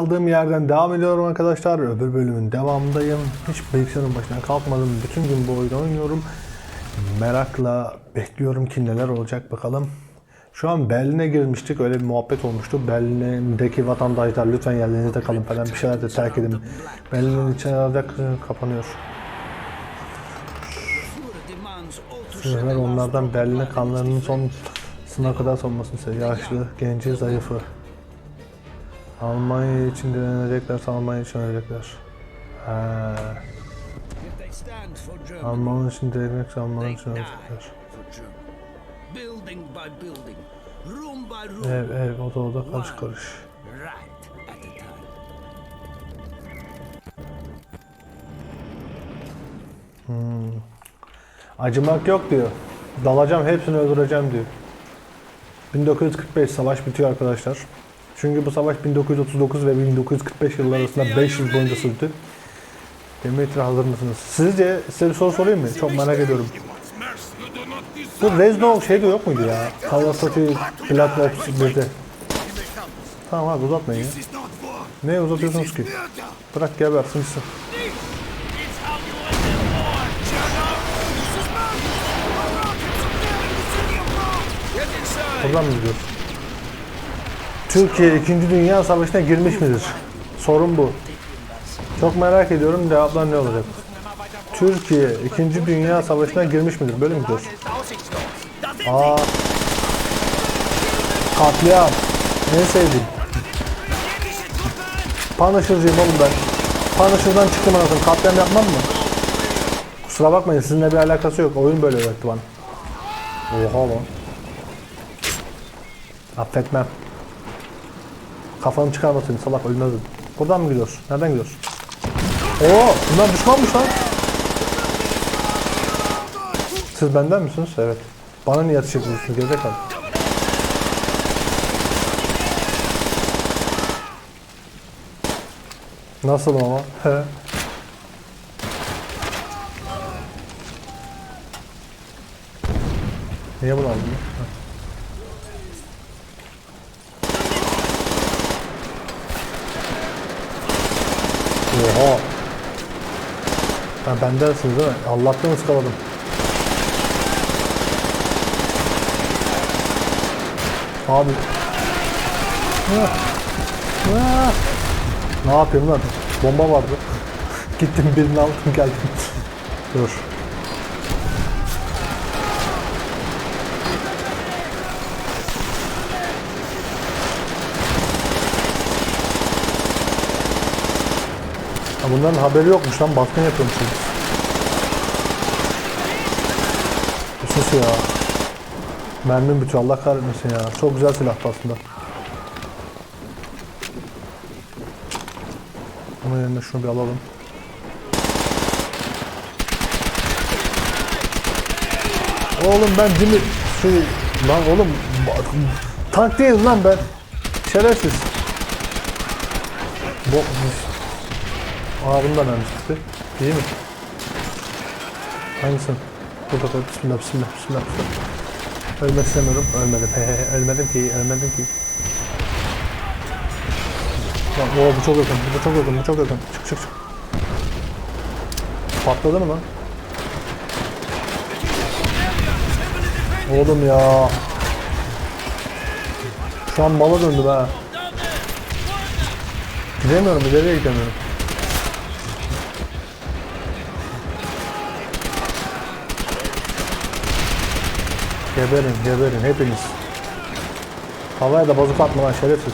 kaldığım yerden devam ediyorum arkadaşlar. Öbür bölümün devamındayım. Hiç bilgisayarın başına kalkmadım. Bütün gün bu oyunu oynuyorum. Merakla bekliyorum ki neler olacak bakalım. Şu an Berlin'e girmiştik. Öyle bir muhabbet olmuştu. Berlin'deki vatandaşlar lütfen yerlerinizde kalın falan bir şeyler de terk edin. Berlin'in içine alacak kapanıyor. Sınırlar onlardan Berlin'e kanlarının son sına kadar sonmasını istiyor. Yaşlı, genci, zayıfı. Almanya için direneceklerse Almanya için ölecekler. Alman için direnecekse Alman için ölecekler. Ev ev oda oda karış karış. time. Acımak yok diyor. Dalacağım hepsini öldüreceğim diyor. 1945 savaş bitiyor arkadaşlar. Çünkü bu savaş 1939 ve 1945 yılları arasında 5 yıl boyunca sürdü. Demetri hazır mısınız? Sizce size bir soru sorayım mı? Çok merak ediyorum. Bu Reznov şey de yok muydu ya? Call of Duty Black Ops 1'de. Tamam abi uzatmayın ya. Ne uzatıyorsunuz ki? Bırak gebersin gitsin. Buradan mı gidiyoruz? Türkiye 2. Dünya Savaşı'na girmiş midir? Sorun bu. Çok merak ediyorum cevaplar ne olacak? Türkiye 2. Dünya Savaşı'na girmiş midir? Böyle mi gidiyoruz? Aa. Katliam. En sevdiğim. Punisher'cıyım oğlum ben. Punisher'dan çıktım anasını. Katliam yapmam mı? Kusura bakmayın sizinle bir alakası yok. Oyun böyle öğretti bana. Oha lan. Affetmem. Kafanı çıkarmasın salak ölmezdim. Buradan mı gidiyoruz? Nereden gidiyoruz? Oo, bunlar düşmanmış lan. Siz benden misiniz? Evet. Bana niye ateş ediyorsunuz? Gerizekalı. Nasıl ama? He. Niye bunu aldın? Oha. Ha bendensiniz değil mi? Allah'tan ıskaladım. Abi. Ah. Ah. Ne yapayım lan? Bomba vardı. Gittim birini aldım geldim. Dur. Ha bunların haberi yokmuş lan baskın yapıyormuşuz. Bir Sus ya. Mermim bitiyor Allah kahretmesin ya. Çok güzel silah aslında. Onun yerine şunu bir alalım. Oğlum ben Jimmy şey lan oğlum tank değilim lan ben. Şerefsiz. Bokmuş. Aa bundan mermi çıktı. İyi mi? Hangisini? Burada koy. Bismillah, bismillah, bismillah, bismillah. Ölmek istemiyorum. Ölmedim. He he. Ölmedim ki, ölmedim ki. Lan oo, bu çok yakın, bu çok yakın, bu çok yakın. Çık çık çık. Patladı mı lan? Oğlum ya. Şu an mala döndüm ha. Gidemiyorum, ileriye gidemiyorum. Geberin, geberin hepiniz. Havaya da bozuk atma lan şerefsiz.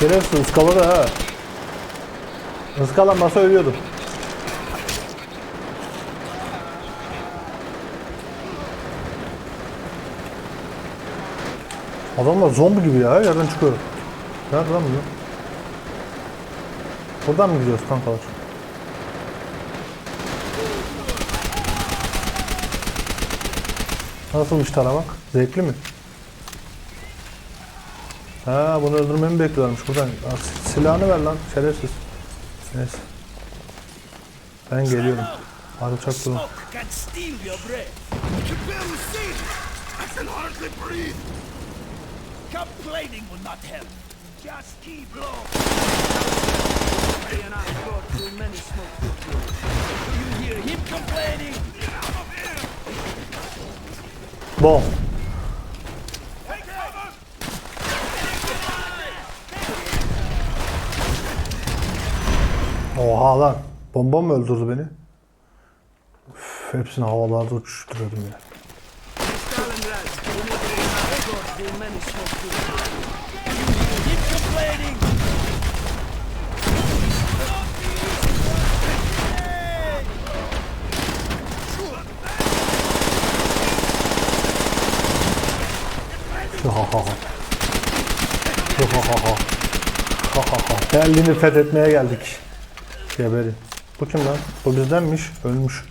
Şerefsiz ıskaladı ha. Iskalanmasa ölüyordum. Adamlar zombi gibi ya, yerden çıkıyor. Nerede lan bu? Buradan mı gidiyoruz kankalar? Nasılmış taramak? Zevkli mi? Ha bunu öldürmemi bekliyorlarmış buradan. Silahını ver lan şerefsiz. Neyse. Ben geliyorum. Hadi uçak durun. Bom. Oha lan. Bomba mı öldürdü beni? Üf, hepsini havalarda uçuşturuyordum ya. Stalingrad, Ha ha ha. Ha ha ha ha. Ha ha ha. Berlin'i fethetmeye geldik. Geberin. Bu kim lan? Bu bizdenmiş. Ölmüş.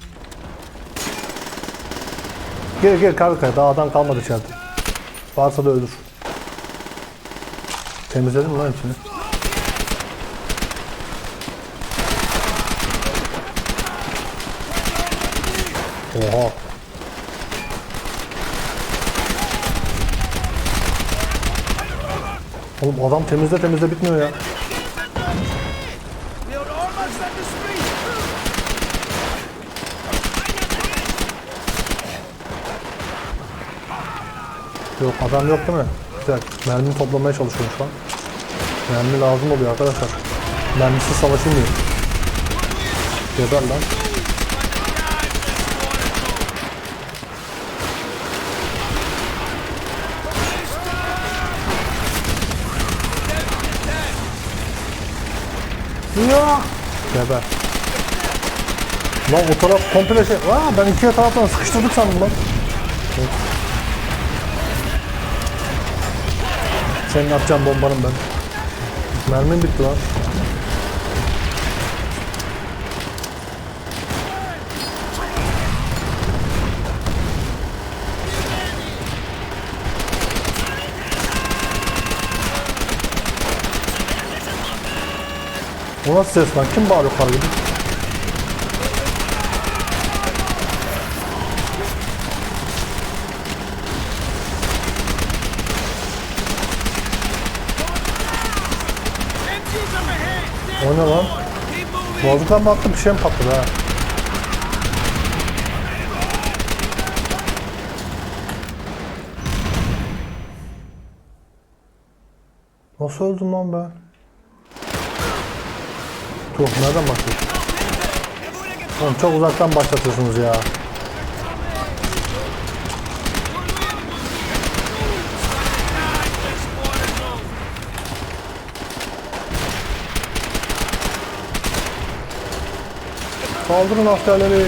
Gel kalk kalk. Daha adam kalmadı içeride. Varsa da ölür. Temizledim mi lan hepsini? Oha. Oğlum adam temizle temizle bitmiyor ya. Yok adam yok değil mi? Güzel. Mermi toplamaya çalışıyorum şu an. Mermi lazım oluyor arkadaşlar. Mermisiz savaşılmıyor. Geber lan. Ya! Geber. Lan o taraf komple şey... Aa, ben ikiye taraftan sıkıştırdık sandım lan. Senin atacağın bombanın ben. Mermim bitti lan. O ses lan? Kim bağırıyor kar gibi? O ne lan? Boğazlıktan mı attı bir şey mi patladı ha? Nasıl öldüm lan ben? Dur nereden başlıyorsun? Çok uzaktan başlatıyorsunuz ya. Kaldırın askerleri.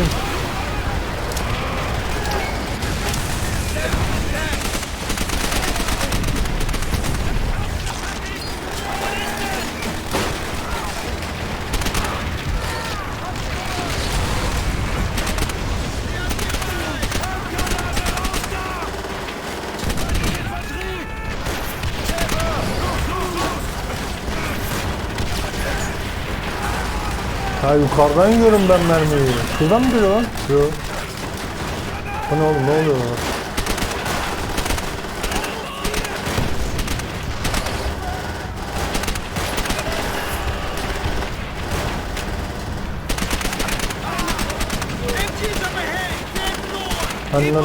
Ha yukarıdan yiyorum ben mermiyi. Şuradan mı geliyor lan? Yok. Bu ne oğlum ne oluyor? lan?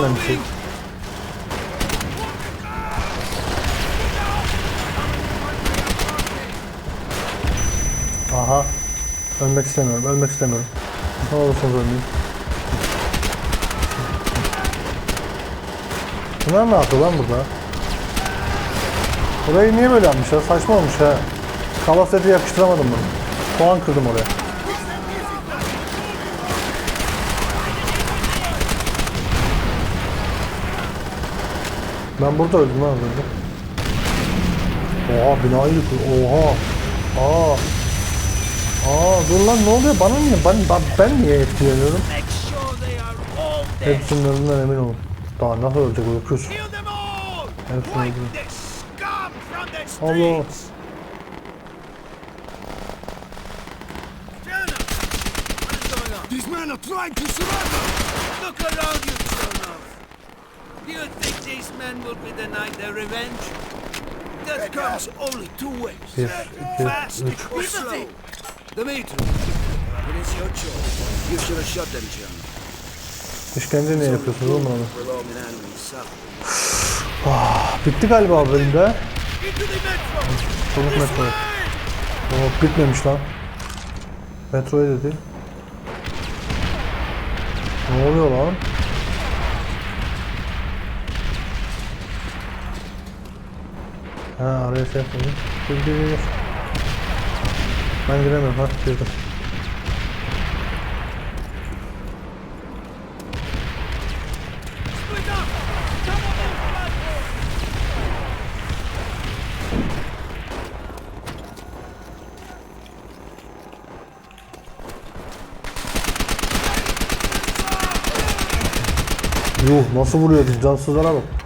Empties Ölmek istemiyorum, ölmek istemiyorum. Ne olursunuz ölmeyin. Bunlar ne yapıyor lan burada? Burayı niye böyle yapmışlar? Saçma olmuş ha. Kala seti yakıştıramadım bunu. Puan kırdım oraya. Ben burada öldüm lan önce. Oha binayı yıkıyor. Oha. Aa. Aa dur lan ne oluyor? Bana niye? Ben, ben, ben niye etkileniyorum? Hepsinin ölümünden emin olun. Daha nasıl ölecek o öküz? Hepsini öldürün. Allah. These men are trying to surrender! Look around you, Chernov. Do you think these men will be denied their revenge? Death comes only two ways. 1, 2, Fast 3. or slow. Dimitri, it is your choice. You should have shot them, John. İşkence niye yapıyorsunuz oğlum animal's suffering. Bitti galiba bölümde. The metro! Oh, bitmemiş lan. Metroya dedi. Ne oluyor lan? Ha araya şey yapalım. Gir. Ben giremiyorum ha girdim. Yuh nasıl vuruyor cansızlara bak.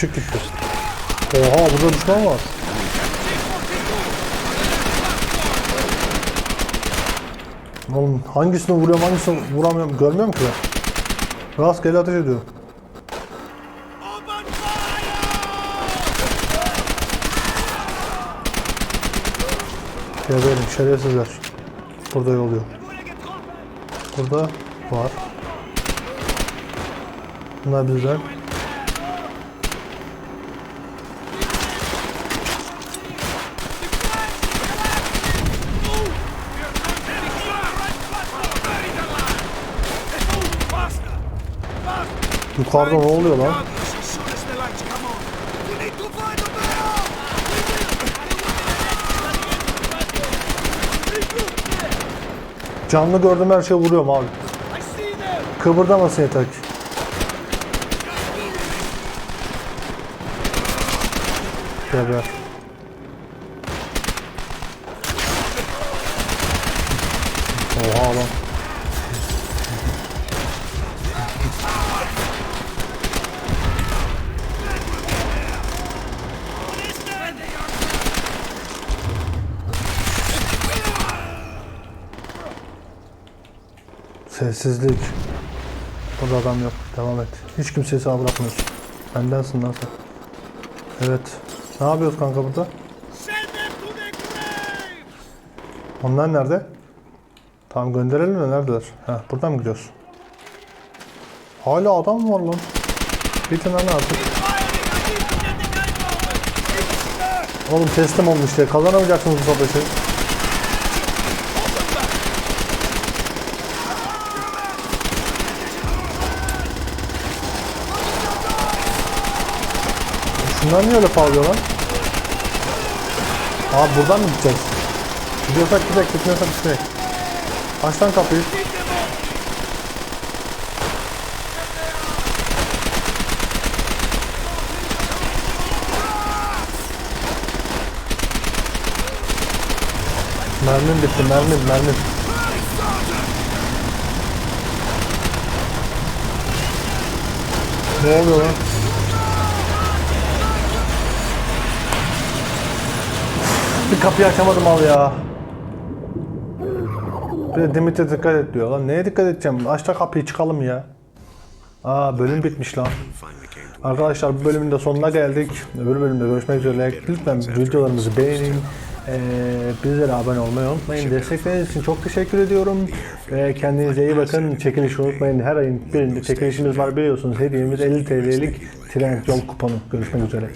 Işık gitti. Oha burada düşman var. Oğlum hangisini vuruyorum hangisini vuramıyorum görmüyorum ki ben. Rastgele ateş ediyor. Geberin şerefsizler. Burada yoluyor. Burada var. Bunlar bizden. Yukarıda ne oluyor lan? Canlı gördüğüm her şeyi vuruyorum abi. Kıpırdamasın yeter ki. Geber. Oha lan. Sessizlik. Burada adam yok. Devam et. Hiç kimseyi sağ bırakmıyorsun. Bendensin lan sen. Evet. Ne yapıyoruz kanka burada? Onlar nerede? Tamam gönderelim de neredeler? Ha, buradan mı gidiyoruz? Hala adam var lan? Bitin lan artık. Oğlum teslim olmuş işte. Kazanamayacaksınız bu savaşı. Şunlar niye öyle pahalıyor lan? Abi buradan mı gideceğiz? Gidiyorsak gidelim, gitmiyorsak gitmeyin. Aç lan kapıyı. Mermim bitti, mermim, mermim. Ne oluyor lan? Bir kapıyı açamadım al ya. Bir de Dimitri dikkat et diyor lan. Neye dikkat edeceğim? Aç da kapıyı çıkalım ya. Aa bölüm bitmiş lan. Arkadaşlar bu bölümün de sonuna geldik. Öbür bölümde görüşmek üzere. Lütfen videolarımızı beğenin. Ee, bizlere abone olmayı unutmayın. Destekleriniz için çok teşekkür ediyorum. Ee, kendinize iyi bakın. Çekilişi unutmayın. Her ayın birinde çekilişimiz var biliyorsunuz. Hediyemiz 50 TL'lik tren yol kuponu. Görüşmek üzere.